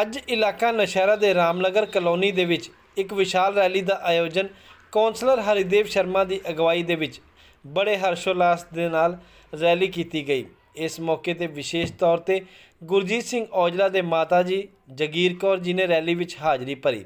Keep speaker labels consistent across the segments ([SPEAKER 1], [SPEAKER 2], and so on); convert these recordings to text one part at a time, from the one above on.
[SPEAKER 1] ਅੱਜ ਇਲਾਕਾ ਨਸ਼ਹਿਰਾ ਦੇ ਰਾਮਨਗਰ ਕਲੋਨੀ ਦੇ ਵਿੱਚ ਇੱਕ ਵਿਸ਼ਾਲ ਰੈਲੀ ਦਾ ਆਯੋਜਨ ਕੌਂਸਲਰ ਹਰੀਦੇਵ ਸ਼ਰਮਾ ਦੀ ਅਗਵਾਈ ਦੇ ਵਿੱਚ ਬੜੇ ਹਰਸ਼ੋਲਾਸ ਦੇ ਨਾਲ ਰੈਲੀ ਕੀਤੀ ਗਈ। ਇਸ ਮੌਕੇ ਤੇ ਵਿਸ਼ੇਸ਼ ਤੌਰ ਤੇ ਗੁਰਜੀਤ ਸਿੰਘ ਔਜਲਾ ਦੇ ਮਾਤਾ ਜੀ ਜਗੀਰ ਕੌਰ ਜੀ ਨੇ ਰੈਲੀ ਵਿੱਚ ਹਾਜ਼ਰੀ ਭਰੀ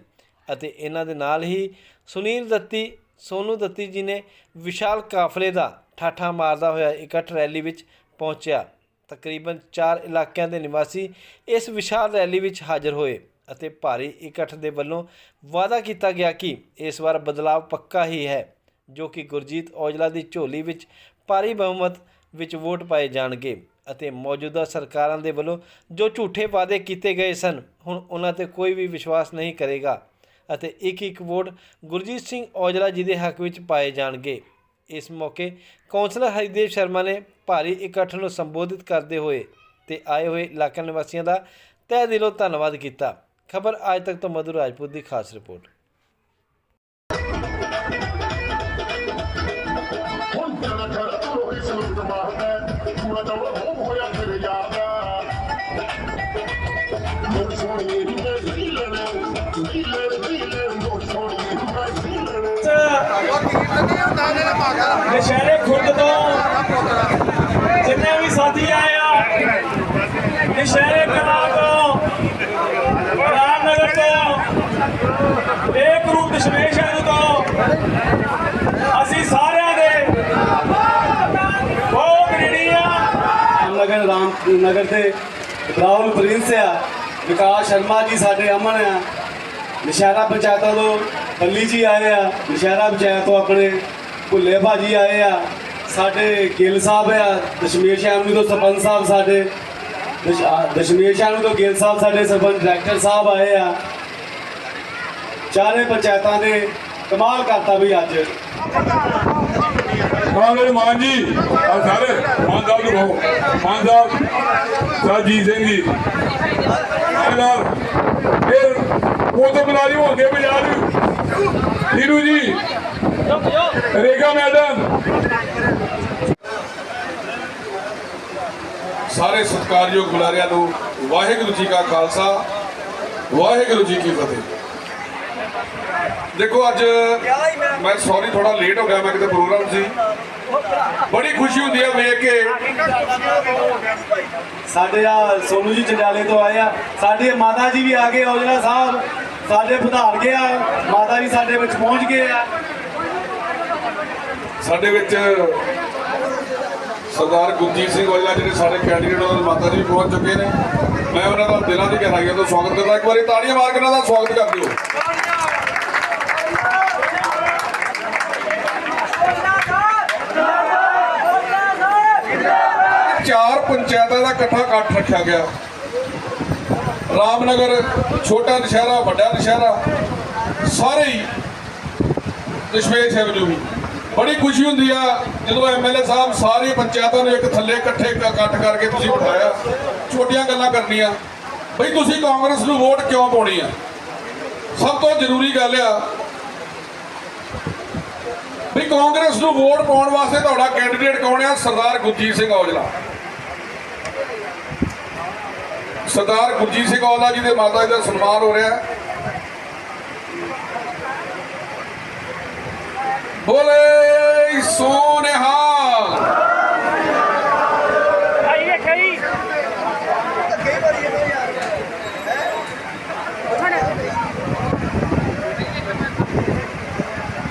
[SPEAKER 1] ਅਤੇ ਇਹਨਾਂ ਦੇ ਨਾਲ ਹੀ ਸੁਨੀਲ ਦੱਤੀ, ਸੋਨੂ ਦੱਤੀ ਜੀ ਨੇ ਵਿਸ਼ਾਲ ਕਾਫਲੇ ਦਾ ਠਾਠਾ ਮਾਰਦਾ ਹੋਇਆ ਇਕੱਠ ਰੈਲੀ ਵਿੱਚ ਪਹੁੰਚਿਆ। ਤਕਰੀਬਨ 4 ਇਲਾਕਿਆਂ ਦੇ ਨਿਵਾਸੀ ਇਸ ਵਿਸ਼ਾਲ ਰੈਲੀ ਵਿੱਚ ਹਾਜ਼ਰ ਹੋਏ ਅਤੇ ਭਾਰੀ ਇਕੱਠ ਦੇ ਵੱਲੋਂ ਵਾਅਦਾ ਕੀਤਾ ਗਿਆ ਕਿ ਇਸ ਵਾਰ ਬਦਲਾਅ ਪੱਕਾ ਹੀ ਹੈ, ਜੋ ਕਿ ਗੁਰਜੀਤ ਔਜਲਾ ਦੀ ਝੋਲੀ ਵਿੱਚ ਭਾਰੀ ਬਹੁਮਤ ਵਿੱਚ ਵੋਟ ਪਾਏ ਜਾਣਗੇ ਅਤੇ ਮੌਜੂਦਾ ਸਰਕਾਰਾਂ ਦੇ ਵੱਲੋਂ ਜੋ ਝੂਠੇ ਵਾਅਦੇ ਕੀਤੇ ਗਏ ਸਨ, ਹੁਣ ਉਹਨਾਂ ਤੇ ਕੋਈ ਵੀ ਵਿਸ਼ਵਾਸ ਨਹੀਂ ਕਰੇਗਾ ਅਤੇ ਇੱਕ ਇੱਕ ਵੋਟ ਗੁਰਜੀਤ ਸਿੰਘ ਔਜਲਾ ਜੀ ਦੇ ਹੱਕ ਵਿੱਚ ਪਾਏ ਜਾਣਗੇ। ਇਸ ਮੌਕੇ ਕੌਂਸਲਰ ਹਰੀਦੇਵ ਸ਼ਰਮਾ ਨੇ ਭਾਰੀ ਇਕੱਠ ਨੂੰ ਸੰਬੋਧਿਤ ਕਰਦੇ ਹੋਏ ਤੇ ਆਏ ਹੋਏ ਇਲਾਕਾ ਨਿਵਾਸੀਆਂ ਦਾ ਤਹਿ ਦਿਲੋਂ ਧੰਨਵਾਦ ਕੀਤਾ। ਖਬਰ ਅੱਜ ਤੱਕ ਤੋਂ ਮਧੁਰ ਰਾਜਪੂਤ ਦੀ ਖਾਸ ਰਿਪੋਰਟ।
[SPEAKER 2] ਹੁਣ ਜਾਣਾ ਕਰ ਰੋਹੀ
[SPEAKER 3] ਨਸ਼ਹਿਰੇ ਖੁਰਦ ਤੋਂ ਜਿੰਨੇ ਵੀ ਸਾਥੀ ਆਏ ਆ, ਨਸ਼ਹਿਰੇ ਕਲਾ ਤੋਂ, ਰਾਮਨਗਰ ਤੋਂ ਇੱਕ ਰੂਪ ਦਸ਼ਮੇਸ਼ ਹੈ ਤੋਂ ਅਸੀਂ ਸਾਰਿਆਂ ਦੇ ਬਹੁਤ ऋणी ਆ।
[SPEAKER 4] ਨਗਰ ਰਾਮ, ਨਗਰ ਦੇ ਰਾਹੁਲ ਪ੍ਰਿੰਸ ਆ, ਵਿਕਾਸ ਸ਼ਰਮਾ ਜੀ ਸਾਡੇ ਅਮਨ ਆ। ਨਸ਼ਹਿਰਾ ਪੰਚਾਇਤਾਂ ਤੋਂ ਬੱਲੀ ਜੀ ਆਏ ਆ, ਨਸ਼ਹਿਰਾ ਪੰਚਾਇਤ ਤੋਂ ਆਪਣੇ ਭੁੱਲੇ ਭਾਜੀ ਆਏ ਆ। ਸਾਡੇ ਗਿੱਲ ਸਾਹਿਬ ਆ, ਦਸ਼ਮੇਸ਼ ਐਵਨਿਊ ਤੋਂ ਸਰਪੰਚ ਸਾਹਿਬ ਸਾਡੇ। ਦਸ਼ਮੇਸ਼ ਐਵਨਿਊ ਤੋਂ ਗਿੱਲ ਸਾਹਿਬ ਸਾਡੇ ਸਰਪੰਚ ਡਾਇਰੈਕਟਰ ਸਾਹਿਬ ਆਏ ਆ। ਚਾਰੇ ਪੰਚਾਇਤਾਂ ਦੇ ਕਮਾਲ ਕਰਤਾ ਵੀ ਅੱਜ।
[SPEAKER 5] ਮਾਨਵ ਮਾਨ ਜੀ, ਆ ਸਾਰੇ। ਮਾਨ ਸਾਹਿਬ ਨੂੰ ਕਹੋ। ਮਾਨ ਸਾਹਿਬ ਸਾਜੀ ਸਿੰਘ ਜੀ। ਨਾਲ ਫਿਰ ਉਹ ਤੋਂ ਬੁਲਾ ਲਿਓ ਅੱਗੇ ਬਜਾ ਲਿਓ ਨੀਰੂ ਜੀ ਰੇਗਾ ਮੈਡਮ। ਸਾਰੇ ਸਤਿਕਾਰਯੋਗ ਬੁਲਾਰਿਆਂ ਨੂੰ ਵਾਹਿਗੁਰੂ ਜੀ ਕਾ ਖਾਲਸਾ, ਵਾਹਿਗੁਰੂ ਜੀ ਕੀ ਫਤਿਹ। ਦੇਖੋ ਅੱਜ ਮੈਂ ਸੌਰੀ ਥੋੜਾ ਲੇਟ ਹੋ ਗਿਆ, ਮੈਂ ਕਿਤੇ ਪ੍ਰੋਗਰਾਮ ਸੀ। ਬੜੀ ਖੁਸ਼ੀ ਹੁੰਦੀ ਹੈ ਵੇਖ ਕੇ।
[SPEAKER 4] ਸਾਡੇ ਆ ਸੋਨੂ ਜੀ ਚੰਡਾਲੇ ਤੋਂ ਆਏ ਆ। ਸਾਡੇ ਮਾਤਾ ਜੀ ਵੀ ਆ ਗਏ, ਔਜਲਾ ਸਾਹਿਬ। ਸਾਡੇ ਵਧਾਰ ਗਿਆ ਮਾਤਾ ਜੀ ਸਾਡੇ ਵਿੱਚ ਪਹੁੰਚ ਗਏ ਆ।
[SPEAKER 5] ਸਾਡੇ ਵਿੱਚ ਸਰਦਾਰ ਗੁਰਜੀਤ ਸਿੰਘ ਔਜਲਾ ਜਿਹੜੇ ਸਾਡੇ ਕੈਂਡੀਡੇਟ ਉਹਨਾਂ ਦੇ ਮਾਤਾ ਜੀ ਵੀ ਪਹੁੰਚ ਚੁੱਕੇ ਨੇ। ਮੈਂ ਉਹਨਾਂ ਦਾ ਦਿਲਾਂ ਦੀ ਗਹਿਰਾਈਆਂ ਤੋਂ ਸਵਾਗਤ ਕਰਦਾ। ਇੱਕ ਵਾਰੀ ਤਾੜੀਆਂ ਮਾਰ ਕੇ ਉਹਨਾਂ ਦਾ ਸਵਾਗਤ ਕਰ ਦਿਓ। ਚਾਰ ਪੰਚਾਇਤਾਂ ਦਾ ਇਕੱਠਾ ਇਕੱਠ ਰੱਖਿਆ ਗਿਆ। ਰਾਮਨਗਰ ਛੋਟਾ ਨਸ਼ਹਿਰਾ, ਵੱਡਾ ਨਸ਼ਹਿਰਾ, ਸਾਰੇ ਹੀ ਦਸ਼ਮੇਸ਼ ਐਵਨਿਊ ਵੀ। ਬੜੀ ਖੁਸ਼ੀ ਹੁੰਦੀ ਆ ਜਦੋਂ ਐਮਐਲਏ ਸਾਹਿਬ ਸਾਰੀ ਪੰਚਾਇਤਾਂ ਨੂੰ ਇੱਕ ਥੱਲੇ ਇਕੱਠੇ ਕ- ਇਕੱਠ ਕਰਕੇ ਤੁਸੀਂ ਬਿਠਾਇਆ। ਛੋਟੀਆਂ ਗੱਲਾਂ ਕਰਨੀਆਂ। ਬਈ ਤੁਸੀਂ ਕਾਂਗਰਸ ਨੂੰ ਵੋਟ ਕਿਉਂ ਪਾਉਣੀ ਆ? ਸਭ ਤੋਂ ਜ਼ਰੂਰੀ ਗੱਲ ਆ ਵੀ ਕਾਂਗਰਸ ਨੂੰ ਵੋਟ ਪਾਉਣ ਵਾਸਤੇ ਤੁਹਾਡਾ ਕੈਂਡੀਡੇਟ ਕੌਣ ਆ? ਸਰਦਾਰ ਗੁਰਜੀਤ ਸਿੰਘ ਔਜਲਾ। ਸਰਦਾਰ ਗੁਰਜੀਤ ਸਿੰਘ ਔਜਲਾ ਜੀ ਦੇ ਮਾਤਾ ਜੀ ਦਾ ਸਨਮਾਨ ਹੋ ਰਿਹਾ। ਹੈ ਬੋਲੇ ਸੋਨੇਹਾਲ।
[SPEAKER 3] ਆਈਏ ਕਈ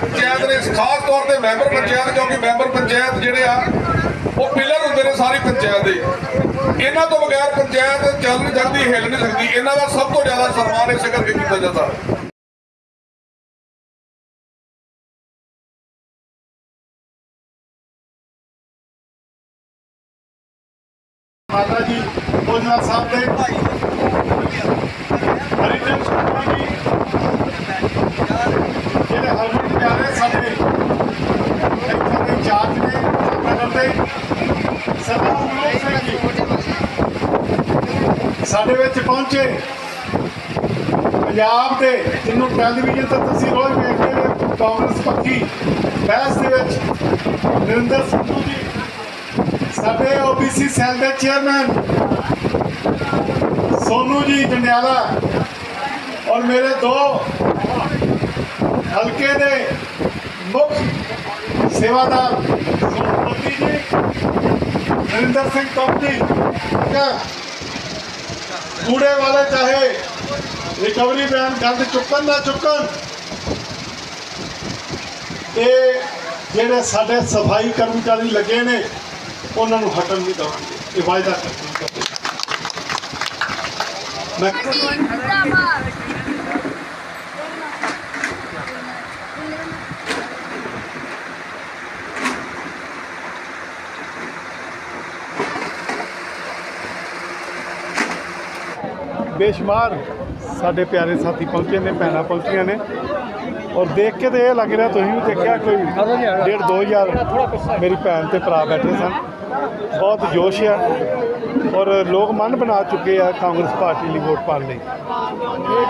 [SPEAKER 5] ਪੰਚਾਇਤ ਦੇ ਖਾਸ ਤੌਰ ਤੇ ਮੈਂਬਰ ਪੰਚਾਇਤ ਕਿਉਂਕਿ ਮੈਂਬਰ ਪੰਚਾਇਤ ਜਿਹੜੇ ਆ ਉਹ ਪਿਲਰ ਹੁੰਦੇ ਨੇ ਸਾਰੀ ਪੰਚਾਇਤ ਦੇ। ਇਹਨਾਂ ਤੋਂ ਬਗੈਰ ਪੰਚਾਇਤ ਚੱਲ ਨਹੀਂ ਸਕਦੀ ਹਿੱਲ ਨਹੀਂ ਸਕਦੀ। ਇਹਨਾਂ ਦਾ ਸਭ ਤੋਂ ਜ਼ਿਆਦਾ ਸਨਮਾਨ ਇਸੇ ਕਰਕੇ ਕੀਤਾ ਜਾਂਦਾ।
[SPEAKER 2] ਮਾਤਾ ਜੀ ਔਜਲਾ ਸਾਹਿਬ ਦੇ। ਭਾਈ ਹਰੀਦੇਵ ਸ਼ਰਮਾ ਜੀ, ਜਿਹੜੇ ਹਰਮਨ ਪਿਆਰੇ ਸਾਡੇ ਇੱਥੋਂ ਦੇ ਚਾਰਜ ਨੇ ਨਗਰ ਦੇ। ਸਰਦਾਰ ਮਨੋਜ ਸਿੰਘ ਜੀ, ਸਾਡੇ ਵਿੱਚ ਪਹੁੰਚੇ। ਪੰਜਾਬ ਦੇ ਜਿਹਨੂੰ ਟੈਲੀਵਿਜ਼ਨ ਤੇ ਤੁਸੀਂ ਰੋਜ਼ ਵੇਖਦੇ ਹੋ, ਕਾਂਗਰਸ ਪੱਖੀ, ਬਹਿਸ ਦੇ ਵਿੱਚ ਨਰਿੰਦਰ ਸਿੱਧੂ ਜੀ ਸਾਡੇ ਓਬੀਸੀ ਸੈੱਲ ਦੇ ਚੇਅਰਮੈਨ ਸੋਨੂ ਜੀ ਜੰਡਿਆਲਾ ਔਰ ਮੇਰੇ ਦੋ ਹਲਕੇ ਦੇ ਮੁੱਖ ਸੇਵਾਦਾਰ ਸੋਨਪਤੀ ਜੀ, ਨਰਿੰਦਰ ਸਿੰਘ ਟੋਪੀ, ਕੂੜੇ ਵਾਲੇ ਚਾਹੇ ਰਿਕਵਰੀ ਬਿਆਨ ਗੰਦ ਚੁੱਕਣ ਨਾ ਚੁੱਕਣ ਇਹ ਜਿਹੜੇ ਸਾਡੇ ਸਫ਼ਾਈ ਕਰਮਚਾਰੀ ਲੱਗੇ ਨੇ ਉਹਨਾਂ ਨੂੰ ਹਟਣ ਨਹੀਂ ਦਵਾਂਗੇ, ਇਹ ਵਾਅਦਾ ਕਰਦੇ ਮੈਂ
[SPEAKER 6] ਬੇਸ਼ੁਮਾਰ ਸਾਡੇ ਪਿਆਰੇ ਸਾਥੀ ਪਹੁੰਚੇ ਨੇ, ਭੈਣਾਂ ਪਹੁੰਚੀਆਂ ਨੇ। ਔਰ ਦੇਖ ਕੇ ਤੇ ਇਹ ਲੱਗ ਰਿਹਾ, ਤੁਸੀਂ ਵੀ ਦੇਖਿਆ ਕੋਈ ਡੇਢ ਦੋ ਹਜ਼ਾਰ ਮੇਰੀ ਭੈਣ ਤੇ ਭਰਾ ਬੈਠੇ ਸਨ। ਬਹੁਤ ਜੋਸ਼ ਆ ਔਰ ਲੋਕ ਮਨ ਬਣਾ ਚੁੱਕੇ ਆ ਕਾਂਗਰਸ ਪਾਰਟੀ ਲਈ ਵੋਟ ਪਾਉਣ ਲਈ।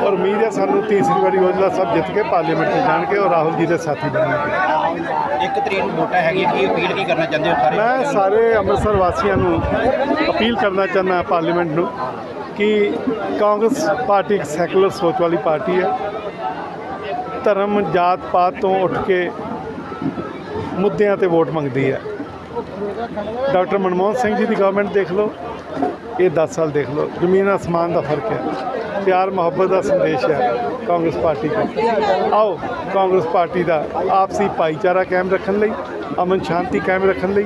[SPEAKER 6] ਔਰ ਉਮੀਦ ਹੈ ਸਾਨੂੰ ਤੀਸਰੀ ਵਾਰੀ ਔਜਲਾ ਸਾਹਿਬ ਜਿੱਤ ਕੇ ਪਾਰਲੀਮੈਂਟ 'ਚ ਜਾਣਗੇ ਔਰ ਰਾਹੁਲ ਜੀ ਦੇ ਸਾਥੀ ਬਣਨਗੇ।
[SPEAKER 7] ਇੱਕ ਤਰੀਕ ਨੂੰ ਵੋਟਾਂ ਹੈਗੀਆਂ ਕੀ ਅਪੀਲ ਕੀ ਕਰਨਾ ਚਾਹੁੰਦੇ ਹੋ ਸਾਰੇ?
[SPEAKER 6] ਮੈਂ ਸਾਰੇ ਅੰਮ੍ਰਿਤਸਰ ਵਾਸੀਆਂ ਨੂੰ ਅਪੀਲ ਕਰਨਾ ਚਾਹੁੰਦਾ ਪਾਰਲੀਮੈਂਟ ਨੂੰ ਕਿ ਕਾਂਗਰਸ ਪਾਰਟੀ ਇੱਕ ਸੈਕੂਲਰ ਸੋਚ ਵਾਲੀ ਪਾਰਟੀ ਹੈ। ਧਰਮ ਜਾਤ ਪਾਤ ਤੋਂ ਉੱਠ ਕੇ ਮੁੱਦਿਆਂ ਤੇ ਵੋਟ ਮੰਗਦੀ ਹੈ। ਡਾਕਟਰ ਮਨਮੋਹਨ ਸਿੰਘ ਜੀ ਦੀ ਗਵਰਨਮੈਂਟ ਦੇਖ ਲਓ, ਇਹ 10 ਸਾਲ ਦੇਖ ਲਓ, ਜ਼ਮੀਨ ਅਸਮਾਨ ਦਾ ਫ਼ਰਕ ਹੈ। ਪਿਆਰ, ਮੁਹੱਬਤ ਦਾ ਸੰਦੇਸ਼ ਹੈ ਕਾਂਗਰਸ ਪਾਰਟੀ ਦਾ ਆਓ, ਕਾਂਗਰਸ ਪਾਰਟੀ ਦਾ ਆਪਸੀ ਭਾਈਚਾਰਾ ਕਾਇਮ ਰੱਖਣ ਲਈ, ਅਮਨ ਸ਼ਾਂਤੀ ਕਾਇਮ ਰੱਖਣ ਲਈ,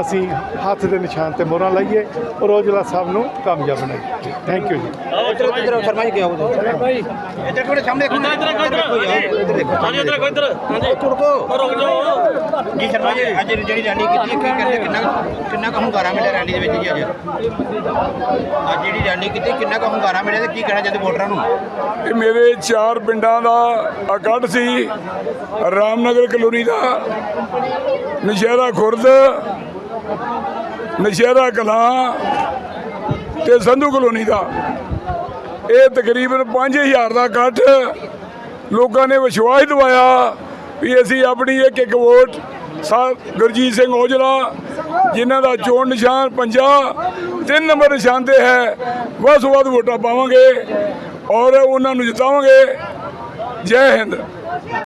[SPEAKER 6] ਅਸੀਂ ਹੱਥ ਦੇ ਨਿਸ਼ਾਨ ਤੇ ਮੋਹਰਾਂ ਲਾਈਏ, ਔਰ ਔਜਲਾ ਸਾਹਿਬ ਨੂੰ ਕਾਮਯਾਬ ਬਣਾਈਏ। ਥੈਂਕ ਯੂ ਜੀ।
[SPEAKER 7] ਇੱਧਰ ਇੱਧਰ ਸ਼ਰਮਾ ਜੀ ਕਿਹਾ ਭਾਈ ਇੱਧਰ ਕੋਲੇ ਸਾਹਮਣੇ ਇੱਧਰ ਇੱਧਰ ਦੇਖੋ ਯਾਰ ਇੱਧਰ ਦੇਖੋ। ਹਾਂਜੀ ਇੱਧਰ ਦੇਖੋ ਇੱਧਰ। ਹਾਂਜੀ। ਰੁਕੋ ਰੁਕ ਜਾਓ। ਜੀ ਸ਼ਰਮਾ ਜੀ ਅੱਜ ਜਿਹੜੀ ਰੈਲੀ ਕੀਤੀ ਹੈ, ਕੀ ਕਹਿੰਦੇ ਕਿੰਨਾ ਕਿੰਨਾ ਕੁ ਹੁੰਗਾਰਾ ਮਿਲਿਆ ਰੈਲੀ ਦੇ ਵਿੱਚ ਜੀ ਅੱਜ? ਅੱਜ ਜਿਹੜੀ ਰੈਲੀ ਕੀਤੀ ਕਿੰਨਾ ਕੁ ਹੁੰਗਾਰਾ ਮਿਲਿਆ ਤੇ ਕੀ ਕਹਿਣਾ ਚਾਹੁੰਦੇ ਵੋਟਰਾਂ ਨੂੰ?
[SPEAKER 8] ਇਹ ਮੇਰੇ ਚਾਰ ਪਿੰਡਾਂ ਦਾ ਇਕੱਠ ਸੀ। ਰਾਮਨਗਰ ਕਲੋਨੀ ਦਾ ਨਸ਼ਹਿਰਾ ਖੁਰਦ ਨਸ਼ਹਿਰਾ ਕਲਾਂ ਤੇ ਸੰਧੂ ਕਲੋਨੀ ਦਾ। ਇਹ ਤਕਰੀਬਨ 5000 ਦਾ ਇਕੱਠ ਲੋਕਾਂ ਨੇ ਵਿਸ਼ਵਾਸ ਦਿਵਾਇਆ ਵੀ ਅਸੀਂ ਆਪਣੀ ਇੱਕ ਇੱਕ ਵੋਟ ਸਾਹਿਬ ਗੁਰਜੀਤ ਸਿੰਘ ਔਜਲਾ, ਜਿਨ੍ਹਾਂ ਦਾ ਚੋਣ ਨਿਸ਼ਾਨ ਪੰਜਾ, ਤਿੰਨ ਨੰਬਰ ਨਿਸ਼ਾਨ ਤੇ ਹੈ, ਵੱਧ ਤੋਂ ਵੱਧ ਵੋਟਾਂ ਪਾਵਾਂਗੇ ਔਰ ਉਹਨਾਂ ਨੂੰ ਜਿਤਾਵਾਂਗੇ। ਜੈ ਹਿੰਦ।